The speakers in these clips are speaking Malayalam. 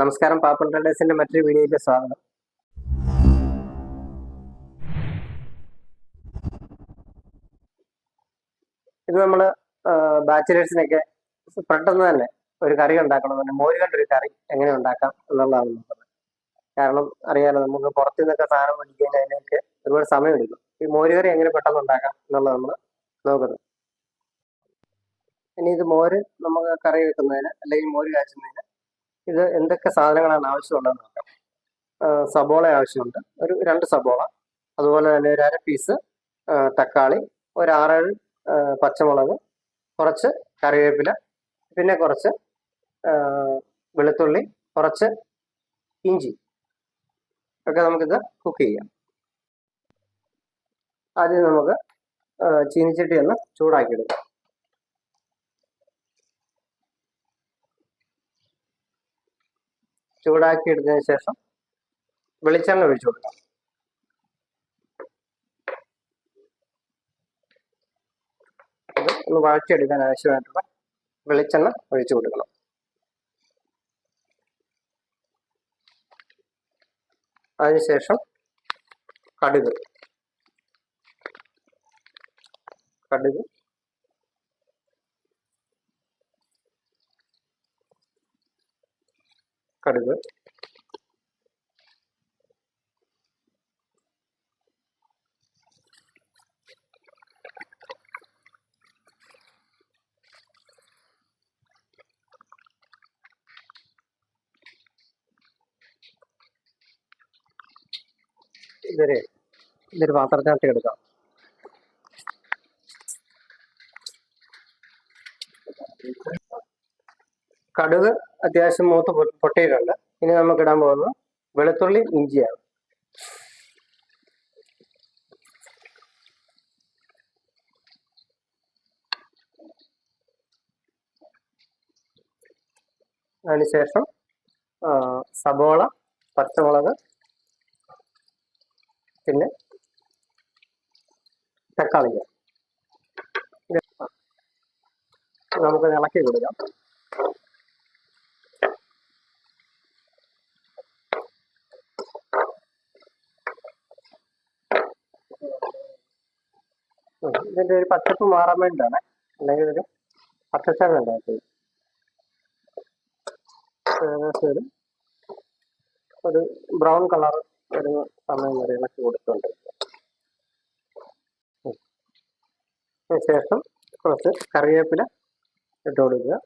നമസ്കാരം പാപ്പൻ ട്രേഡേഴ്സിന്റെ മറ്റൊരു വീഡിയോയിലേക്ക് സ്വാഗതം. ഇത് നമ്മൾ ബാച്ചിലേഴ്സിനൊക്കെ പെട്ടെന്ന് തന്നെ ഒരു കറി ഉണ്ടാക്കണം തന്നെ മോര് കണ്ടൊരു കറി എങ്ങനെ ഉണ്ടാക്കാം എന്നുള്ളതാണ് നോക്കുന്നത്. കാരണം അറിയാലോ നമുക്ക് പുറത്തു നിന്നൊക്കെ സാധനം മേടിക്കാൻ അതിനൊക്കെ ഒരുപാട് സമയം എടുക്കും ഈ മോര് കറി എങ്ങനെ പെട്ടെന്ന് ഉണ്ടാക്കാം എന്നുള്ളത് നമ്മൾ നോക്കുന്നത്. ഇനി ഇത് മോര് നമുക്ക് കറി വെക്കുന്നതിന് അല്ലെങ്കിൽ മോര് കാച്ചുന്നതിന് ഇത് എന്തൊക്കെ സാധനങ്ങളാണ് ആവശ്യമുള്ളതെന്ന് നോക്കാം. സബോള ആവശ്യമുണ്ട്. ഒരു രണ്ട് സബോള. അതുപോലെ തന്നെ ഒരു അര പീസ് തക്കാളി ഒരു ആറേഴ് പച്ചമുളക് കുറച്ച് കറിവേപ്പില പിന്നെ കുറച്ച് വെളുത്തുള്ളി കുറച്ച് ഇഞ്ചി. ഒക്കെ നമുക്കിത് കുക്ക് ചെയ്യാം. ആദ്യം നമുക്ക് ചീനിച്ചട്ടി ഒന്ന് ചൂടാക്കിയെടുക്കാം. ചൂടാക്കി എടുത്തതിന് ശേഷം വെളിച്ചെണ്ണ ഒഴിച്ചു കൊടുക്കാം. ഇത് ഒന്ന് വഴറ്റിയെടുക്കാൻ ആവശ്യമായിട്ടുള്ള വെളിച്ചെണ്ണ ഒഴിച്ചു കൊടുക്കണം. അതിനുശേഷം കടുക്. കടുക് കടുക്. ഇതൊരു ഇതൊരു പാത്രത്തിനകത്ത് എടുക്കാം. കടുക് അത്യാവശ്യം മൂത്ത് പൊട്ടിയിട്ടുണ്ട്. ഇനി നമുക്ക് ഇടാൻ പോകുന്നത് വെളുത്തുള്ളി ഇഞ്ചിയാണ്. അതിനുശേഷം സബോള പച്ചമുളക് പിന്നെ തക്കാളി നമുക്ക് ഇളക്കി കൊടുക്കാം. ഇതിന്റെ ഒരു പച്ചപ്പ് മാറാൻ വേണ്ടിയാണ് അല്ലെങ്കിൽ ഒരു പച്ചച്ചവ ഉണ്ടാക്കി ഏകദേശം ഒരു ബ്രൗൺ കളർ ഒരു സമയം വരെ ഇളക്കി കൊടുത്തുകൊണ്ടിരിക്കുക ശേഷം കുറച്ച് കറിവേപ്പില ഇട്ട് കൊടുക്കുക.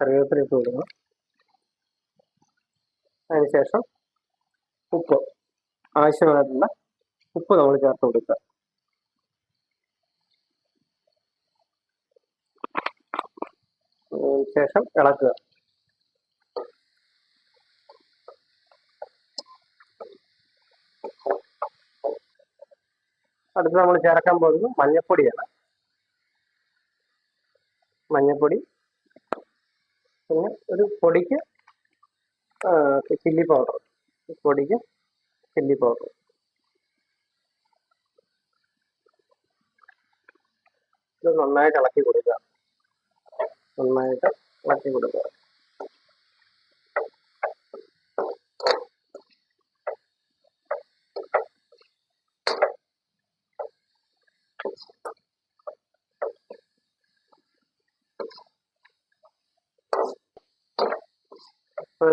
കറിവേപ്പില ഇട്ട് കൊടുക്കുക. അതിനുശേഷം ഉപ്പ്. ആവശ്യമായിട്ടുള്ള ഉപ്പ് നമ്മൾ ചേർത്ത് കൊടുക്കുക. ശേഷം ഇളക്കുക. അടുത്ത് നമ്മൾ ചേർക്കാൻ പോകുന്നത് മഞ്ഞപ്പൊടിയാണ്. മഞ്ഞപ്പൊടി പിന്നെ ഒരു പൊടിക്ക് ചില്ലി പൗഡർ പൊടിക്ക് ചില്ലി പൗഡർ ഇത് നന്നായിട്ട് ഇളക്കി കൊടുക്കുക. നന്നായിട്ട് ഇളക്കി കൊടുക്കുക.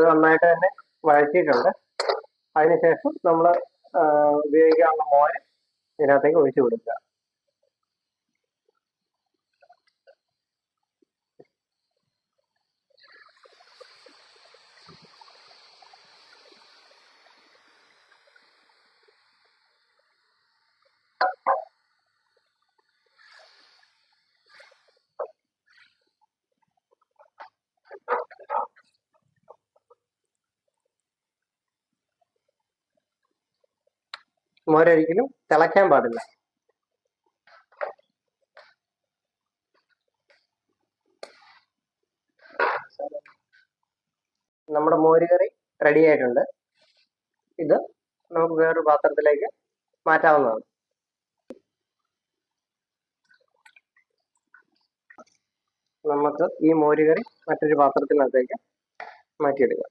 നന്നായിട്ട് തന്നെ വഴറ്റിയിട്ടുണ്ട്. അതിനുശേഷം നമ്മൾ ഉപയോഗിക്കാനുള്ള മോര് ഇതിനകത്തേക്ക് ഒഴിച്ചു കൊടുക്കുക. മോരൊരിക്കലും തിളയ്ക്കാൻ പാടില്ല. നമ്മുടെ മോര് കറി റെഡി ആയിട്ടുണ്ട്. ഇത് നമുക്ക് വേറൊരു പാത്രത്തിലേക്ക് മാറ്റാവുന്നതാണ്. നമുക്ക് ഈ മോര് കറി മറ്റൊരു പാത്രത്തിനകത്തേക്ക് മാറ്റിയെടുക്കുക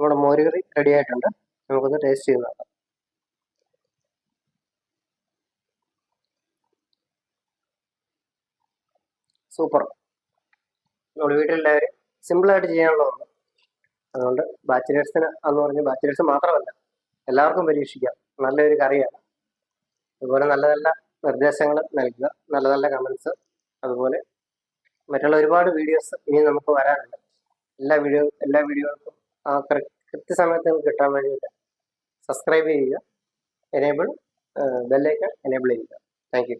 നമ്മുടെ മോരുകറി റെഡി ആയിട്ടുണ്ട്. നമുക്കൊന്ന് ടേസ്റ്റ് ചെയ്ത് നോക്കാം. സൂപ്പർ. നമ്മുടെ വീട്ടിലെല്ലാവരും സിമ്പിളായിട്ട് ചെയ്യാനുള്ളതാണ് അതുകൊണ്ട് ബാച്ചിലേഴ്സിന് എന്ന് പറഞ്ഞ് ബാച്ചിലേഴ്സ് മാത്രമല്ല എല്ലാവർക്കും പരീക്ഷിക്കാം. നല്ലൊരു കറിയാണ്. അതുപോലെ നല്ല നല്ല നിർദ്ദേശങ്ങൾ നൽകുക നല്ല നല്ല കമൻസ് അതുപോലെ മറ്റുള്ള ഒരുപാട് വീഡിയോസ് ഇനി നമുക്ക് വരാനുണ്ട്. എല്ലാ വീഡിയോ എല്ലാ വീഡിയോകൾക്കും കൃത്യസമയത്ത് കിട്ടാൻ വേണ്ടിയിട്ട് സബ്സ്ക്രൈബ് ചെയ്യുക എനേബിൾ ബെല്ലൈക്കൺ എനേബിൾ ചെയ്യുക. താങ്ക്